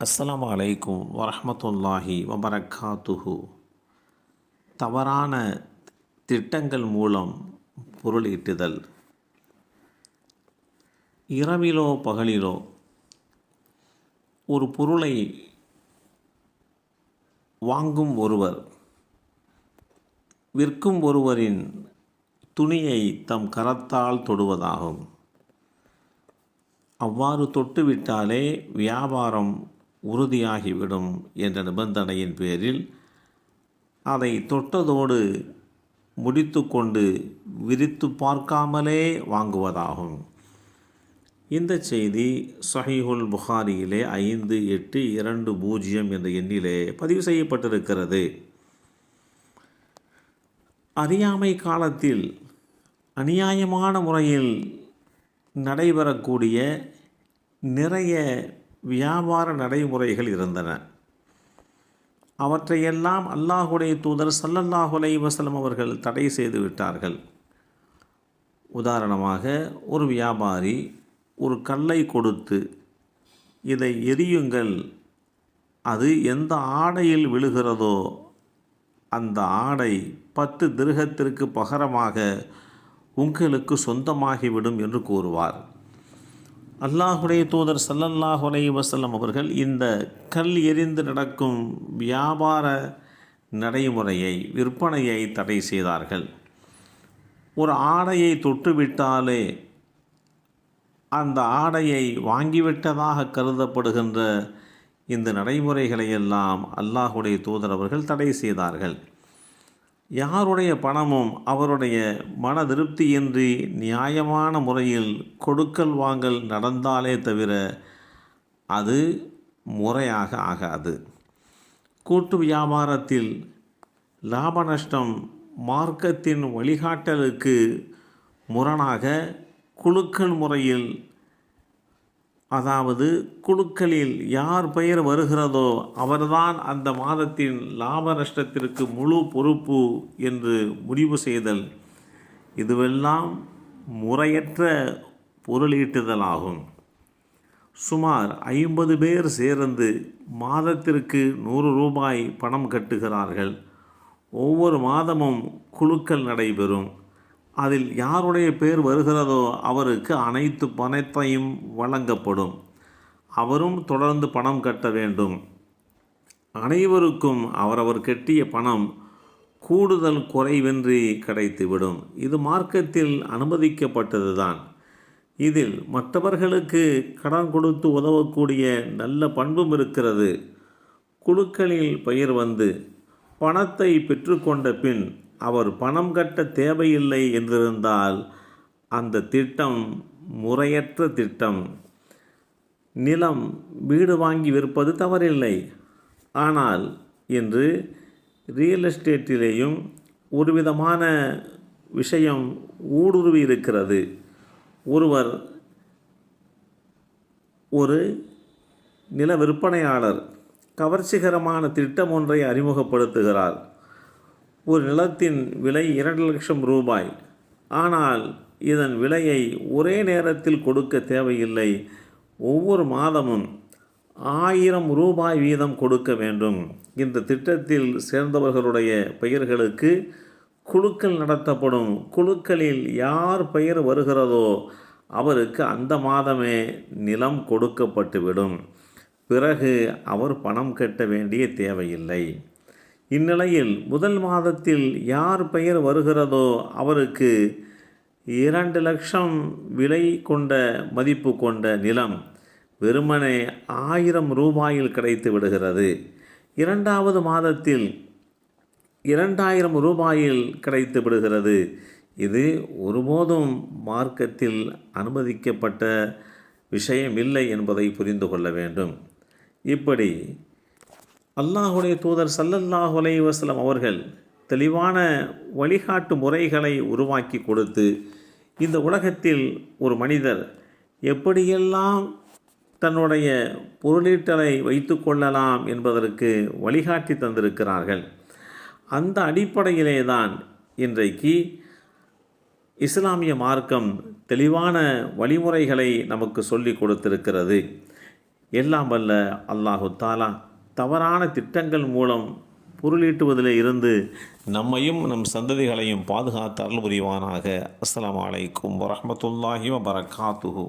அஸ்ஸலாமு அலைக்கும் வரஹ்மத்துல்லாஹி வபரக்காத்துஹு. தவறான திட்டங்கள் மூலம் பொருள் ஈட்டுதல் இரவிலோ பகலிலோ ஒரு பொருளை வாங்கும் ஒருவர் விற்கும் ஒருவரின் துணியை தம் கரத்தால் தொடுவதாகும். அவ்வாறு தொட்டுவிட்டாலே வியாபாரம் உறுதியாகிவிடும் என்ற நிபந்தனையின் பேரில் அதை தொட்டதோடு முடித்து கொண்டு விரித்து பார்க்காமலே வாங்குவதாகும். இந்த செய்தி சஹிஹுல் புகாரியிலே ஐந்து எட்டு இரண்டு பூஜ்ஜியம் என்ற எண்ணிலே பதிவு செய்யப்பட்டிருக்கிறது. அறியாமை காலத்தில் அநியாயமான முறையில் நடைபெறக்கூடிய நிறைய வியாபார நடைமுறைகள் இருந்தன. அவற்றையெல்லாம் அல்லாஹுடைய தூதர் சல்லல்லாஹுலை வசலம் அவர்கள் தடை செய்து விட்டார்கள். உதாரணமாக ஒரு வியாபாரி ஒரு கல்லை கொடுத்து இதை எரியுங்கள். அது எந்த ஆடையில் விழுகிறதோ அந்த ஆடை பத்து திருகத்திற்கு பகரமாக உங்களுக்கு சொந்தமாகிவிடும் என்று கூறுவார். அல்லாஹுடைய தூதர் சல்லல்லாஹு அலைஹி வசல்லம் அவர்கள் இந்த கல் எரிந்து நடக்கும் வியாபார நடைமுறையை விற்பனையை தடை செய்தார்கள். ஒரு ஆடையை தொட்டுவிட்டாலே அந்த ஆடையை வாங்கிவிட்டதாக கருதப்படுகின்ற இந்த நடைமுறைகளை எல்லாம் அல்லாஹுடைய தூதர் அவர்கள் தடை செய்தார்கள். யாருடைய பணமும் அவருடைய மன திருப்தியின்றி நியாயமான முறையில் கொடுக்கல் வாங்கல் நடந்தாலே தவிர அது முறையாக ஆகாது. கூட்டு வியாபாரத்தில் லாப நஷ்டம் மார்க்கத்தின் வழிகாட்டலுக்கு முரணாக குழுக்கள் முறையில் அதாவது குழுக்களில் யார் பெயர் வருகிறதோ அவர்தான் அந்த மாதத்தின் லாப நஷ்டத்திற்கு முழு பொறுப்பு என்று முடிவு செய்தல். இதுவெல்லாம் முறையற்ற பொருளீட்டுதலாகும். சுமார் ஐம்பது பேர் சேர்ந்து மாதத்திற்கு நூறு ரூபாய் பணம் கட்டுகிறார்கள். ஒவ்வொரு மாதமும் குழுக்கள் நடைபெறும். அதில் யாருடைய பேர் வருகிறதோ அவருக்கு அனைத்து பணத்தையும் வழங்கப்படும். அவரும் தொடர்ந்து பணம் கட்ட வேண்டும். அனைவருக்கும் அவரவர் கட்டிய பணம் கூடுதல் குறைவின்றி கிடைத்துவிடும். இது மார்க்கத்தில் அனுமதிக்கப்பட்டதுதான். இதில் மற்றவர்களுக்கு கடன் கொடுத்து உதவக்கூடிய நல்ல பண்பும் இருக்கிறது. குழுக்களில் பெயர் வந்து பணத்தை பெற்றுக்கொண்ட பின் அவர் பணம் கட்ட தேவையில்லை என்றிருந்தால் அந்த திட்டம் முறையற்ற திட்டம். நிலம் வீடு வாங்கி விற்பது தவறில்லை. ஆனால் இன்று ரியல் எஸ்டேட்டிலேயும் ஒரு விதமான விஷயம் ஊடுருவி இருக்கிறது. ஒருவர் ஒரு நில விற்பனையாளர் கவர்ச்சிகரமான திட்டம் ஒன்றை அறிமுகப்படுத்துகிறார். ஒரு நிலத்தின் விலை இரண்டு லட்சம் ரூபாய். ஆனால் இதன் விலையை ஒரே நேரத்தில் கொடுக்க தேவையில்லை. ஒவ்வொரு மாதமும் ஆயிரம் ரூபாய் வீதம் கொடுக்க வேண்டும். இந்த திட்டத்தில் சேர்ந்தவர்களுடைய பெயர்களுக்கு குழுக்கள் நடத்தப்படும். குழுக்களில் யார் பெயர் வருகிறதோ அவருக்கு அந்த மாதமே நிலம் கொடுக்கப்பட்டுவிடும். பிறகு அவர் பணம் கட்ட வேண்டிய தேவையில்லை. இந்நிலையில் முதல் மாதத்தில் யார் பெயர் வருகிறதோ அவருக்கு இரண்டு லட்சம் விலை கொண்ட மதிப்பு கொண்ட நிலம் வெறுமனே ஆயிரம் ரூபாயில் கிடைத்து விடுகிறது. இரண்டாவது மாதத்தில் இரண்டாயிரம் ரூபாயில் கிடைத்து விடுகிறது. இது ஒருபோதும் மார்க்கத்தில் அனுமதிக்கப்பட்ட விஷயம் இல்லை என்பதை புரிந்து கொள்ள வேண்டும். இப்படி அல்லாஹுடைய தூதர் சல்லல்லாஹு அலைஹி அவர்கள் தெளிவான வழிகாட்டு முறைகளை உருவாக்கி கொடுத்து இந்த உலகத்தில் ஒரு மனிதர் எப்படியெல்லாம் தன்னுடைய பொருளீட்டலை வைத்து கொள்ளலாம் என்பதற்கு வழிகாட்டி தந்திருக்கிறார்கள். அந்த அடிப்படையிலே தான் இன்றைக்கு இஸ்லாமிய மார்க்கம் தெளிவான வழிமுறைகளை நமக்கு சொல்லி கொடுத்திருக்கிறது. எல்லாம் வல்ல அல்லாஹு தாலா தவறான திட்டங்கள் மூலம் பொருளீட்டுவதில் இருந்து நம்மையும் நம் சந்ததிகளையும் பாதுகாத்து அருள் புரிவானாக. அஸ்லாம் வலைக்கும் வரமத்துல்லாஹி வபரகாத்துஹு.